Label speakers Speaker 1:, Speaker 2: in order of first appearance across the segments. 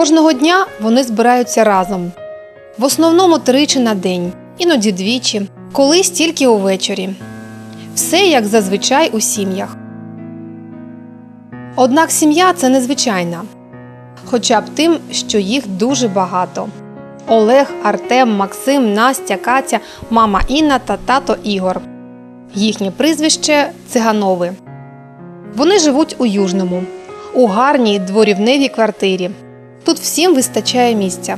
Speaker 1: Кожного дня вони збираються разом. В основному тричі на день, іноді двічі, колись тільки увечері. Все як зазвичай у сім'ях. Однак сім'я це незвичайна. Хоча б тим, що їх дуже багато. Олег, Артем, Максим, Настя, Катя, мама Інна та тато Ігор. Їхнє прізвище Циганови. Вони живуть у Южному, у гарній дворівневій квартирі. Тут всім вистачає місця.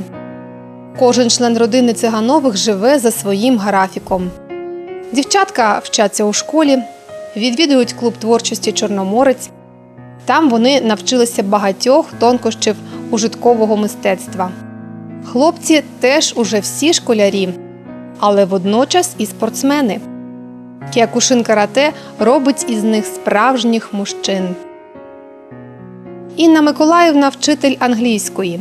Speaker 1: Кожен член родини циганових живе за своїм графіком. Дівчатка вчаться у школі, відвідують клуб творчості Чорноморець. Там вони навчилися багатьох тонкощів ужиткового мистецтва. Хлопці теж уже всі школярі, але водночас і спортсмени. Кіакушин карате робить із них справжніх мужчин. Інна Миколаївна вчитель англійської.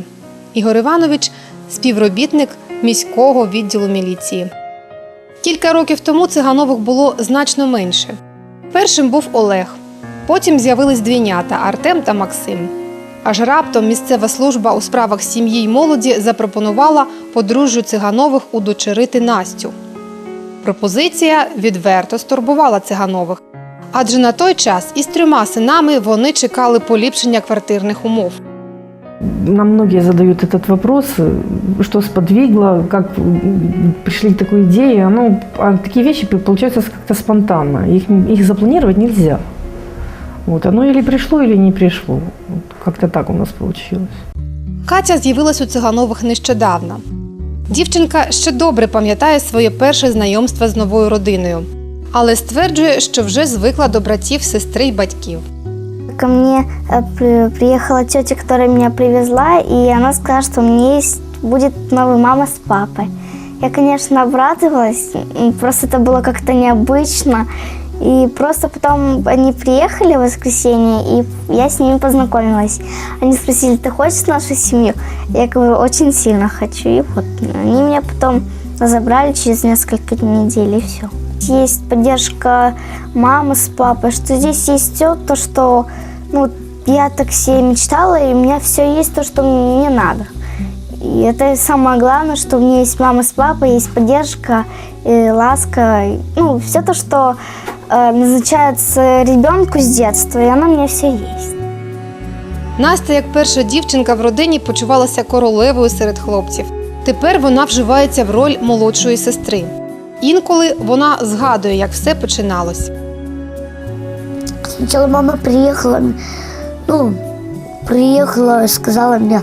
Speaker 1: Ігор Іванович співробітник міського відділу міліції. Кілька років тому циганових було значно менше. Першим був Олег, потім з'явились двійнята Артем та Максим. Аж раптом місцева служба у справах сім'ї й молоді запропонувала подружжю циганових удочерити Настю. Пропозиція відверто стурбувала циганових. Адже на той час із трьома синами вони чекали поліпшення квартирних умов.
Speaker 2: Нам многие задают этот вопрос, э, что сподвигло, как пришли к такой идее. Ну, а такие вещи получаются как-то спонтанно. Их, их запланировать нельзя. Вот, оно или пришло, или не пришло. Как-то так у нас получилось.
Speaker 1: Катя з'явилась у циганових нещодавно. Дівчинка ще добре пам'ятає своє перше знайомство з новою родиною, але стверджує, що вже звикла до братів, сестри й батьків.
Speaker 3: Ко мне э, при- приехала тетя, которая меня привезла, и она сказала, что у меня есть, будет новая мама с папой. Я, конечно, обрадовалась, просто это было как-то необычно. И просто потом они приехали в воскресенье, и я с ними познакомилась. Они спросили, ты хочешь нашу семью? Я говорю, очень сильно хочу. И вот они меня потом забрали через несколько недель, и все. Есть поддержка мамы с папой, что здесь есть все то, что ну, я так все мечтала, и у меня все есть то, что мне надо. И это самое главное, что у меня есть мама с папой, есть поддержка, и ласка, и, ну, все то, что э, назначается ребенку с детства, и оно у меня все есть.
Speaker 1: Настя, як перша дівчинка в родині, почувалася королевою серед хлопців. Тепер вона вживається в роль молодшої сестри. Інколи вона згадує, як все починалось.
Speaker 4: Сначала мама приехала, ну, приехала, сказала мне,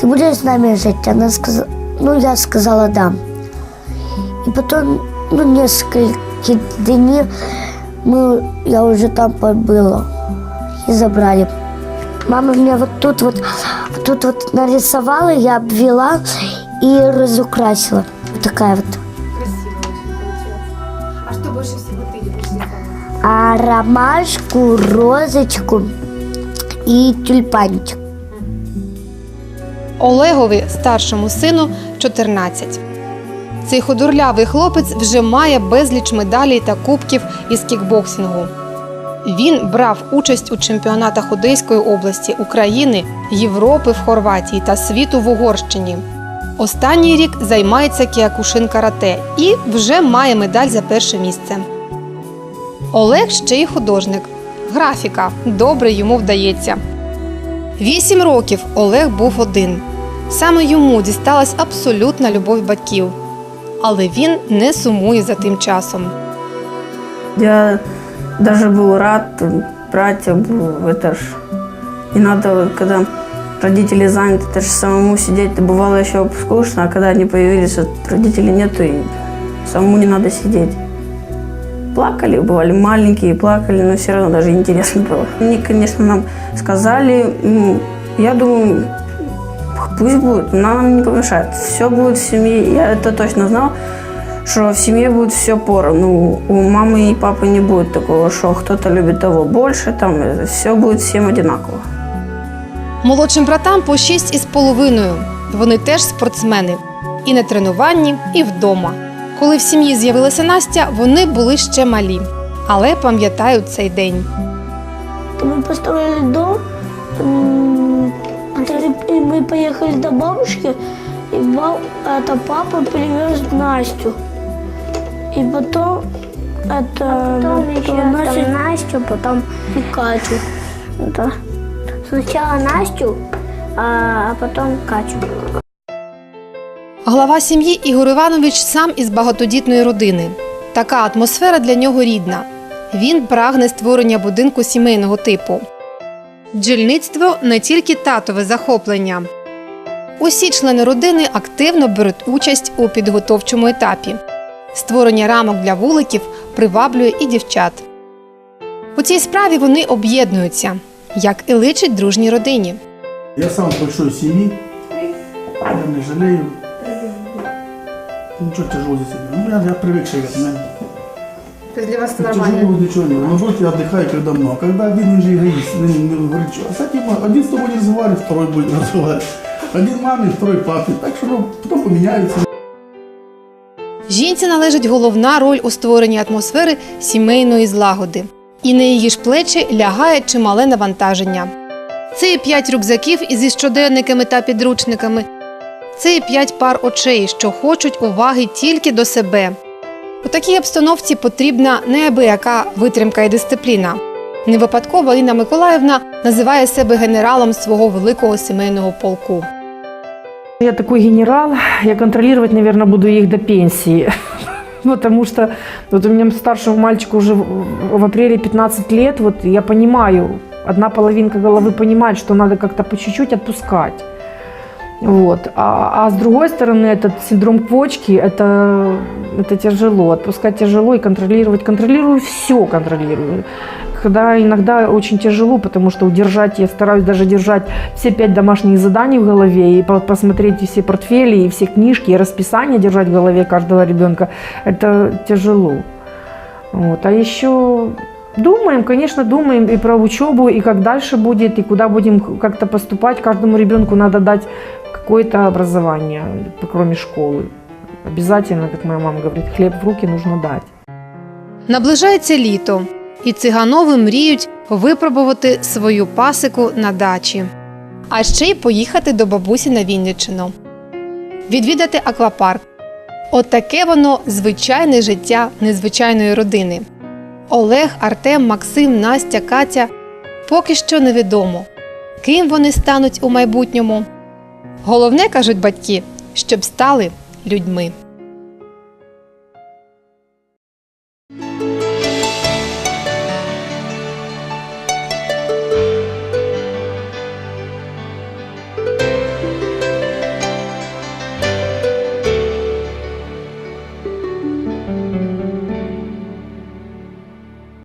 Speaker 4: ты будешь с нами жить? Она сказала, ну, я сказала да. И потом, ну, несколько дней мы, я уже там побыла и забрали. Мама мне вот тут вот, вот тут вот нарисовала, я обвела и разукрасила. Вот такая вот.
Speaker 1: А що більше всього ти любиш
Speaker 4: А ромашку, розочку и тюльпанчик.
Speaker 1: Олегові, старшому сину, 14. Цей худорлявий хлопець вже має безліч медалей та кубків із кікбоксингу. Він брав участь у чемпіонатах Одеської області, України, Європи в Хорватії та світу в Угорщині. Останній рік займається кіакушин карате і вже має медаль за перше місце. Олег ще й художник. Графіка добре йому вдається. Вісім років Олег був один. Саме йому дісталась абсолютна любов батьків. Але він не сумує за тим часом.
Speaker 5: Я даже был рад, братья, был, это ж не надо, когда родители заняты, это же самому сидеть, это бывало еще скучно, а когда они появились, вот родителей нету, и самому не надо сидеть. Плакали, бывали маленькие, плакали, но все равно даже интересно было. Они, конечно, нам сказали, м, я думаю, пусть будет, нам не помешает. Все будет в семье, я это точно знал, что в семье будет все поровну. У мамы и папы не будет такого, что кто-то любит того больше, там все будет всем одинаково.
Speaker 1: Молодшим братам по шість із половиною. Вони теж спортсмени. І на тренуванні, і вдома. Коли в сім'ї з'явилася Настя, вони були ще малі, але пам'ятають цей день.
Speaker 6: То мы построили дом, м, и мы поехали до бабушки, и баб- это папа привез Настю. И потом это
Speaker 3: Потом
Speaker 6: ну,
Speaker 3: еще
Speaker 6: Настя
Speaker 3: там Настю, потом
Speaker 6: и Катю.
Speaker 3: да. Сначала Настю, а, а потом Катю.
Speaker 1: Глава сім'ї Ігор Іванович сам із багатодітної родини. Така атмосфера для нього рідна. Він прагне створення будинку сімейного типу. Бджільництво не тільки татове захоплення. Усі члени родини активно беруть участь у підготовчому етапі. Створення рамок для вуликів приваблює і дівчат. У цій справі вони об'єднуються, як і личить дружній родині.
Speaker 7: Я сам в большой семьи. Я не жалею. Ничего тяжелого здесь нет. Ну, я, я привыкший к этому.
Speaker 1: Для вас
Speaker 7: Тяжелого ничего нет. Наоборот, я отдыхаю, когда много. Когда один он же эгоист, не, не говорит, что. А с этим один с тобой не разговаривает, второй будет разговаривать. Один маме, второй папе. Так что ну, потом поменяются.
Speaker 1: Жінці належить головна роль у створенні атмосфери сімейної злагоди. І на її ж плечі лягає чимале навантаження. Це і п'ять рюкзаків із щоденниками та підручниками. Це і п'ять пар очей, що хочуть уваги тільки до себе. У такій обстановці потрібна неабияка витримка і дисципліна. Не випадково Інна Миколаївна називає себе генералом свого великого сімейного полку.
Speaker 2: Я такой генерал, я контролировать, наверное, буду их до пенсии. Потому что вот у меня старшему мальчику уже в апреле 15 лет, вот я понимаю, одна половинка головы понимает, что надо как-то по чуть-чуть отпускать. Вот. А, а с другой стороны, этот синдром квочки, это, это тяжело. Отпускать тяжело и контролировать. Контролирую все, контролирую. Когда иногда очень тяжело, потому что удержать, я стараюсь даже держать все пять домашних заданий в голове и по- посмотреть все портфели и все книжки, и расписание держать в голове каждого ребенка. Это тяжело. Вот. А еще думаем, конечно, думаем и про учебу, и как дальше будет, и куда будем как-то поступать. Каждому ребенку надо дать какое-то образование, кроме школы. Обязательно, как моя мама говорит, хлеб в руки нужно дать.
Speaker 1: Наближається літо, і циганови мріють випробувати свою пасику на дачі, а ще й поїхати до бабусі на Вінниччину, відвідати аквапарк. Отаке воно звичайне життя незвичайної родини. Олег, Артем, Максим, Настя, Катя поки що невідомо, ким вони стануть у майбутньому. Головне, кажуть батьки, щоб стали людьми.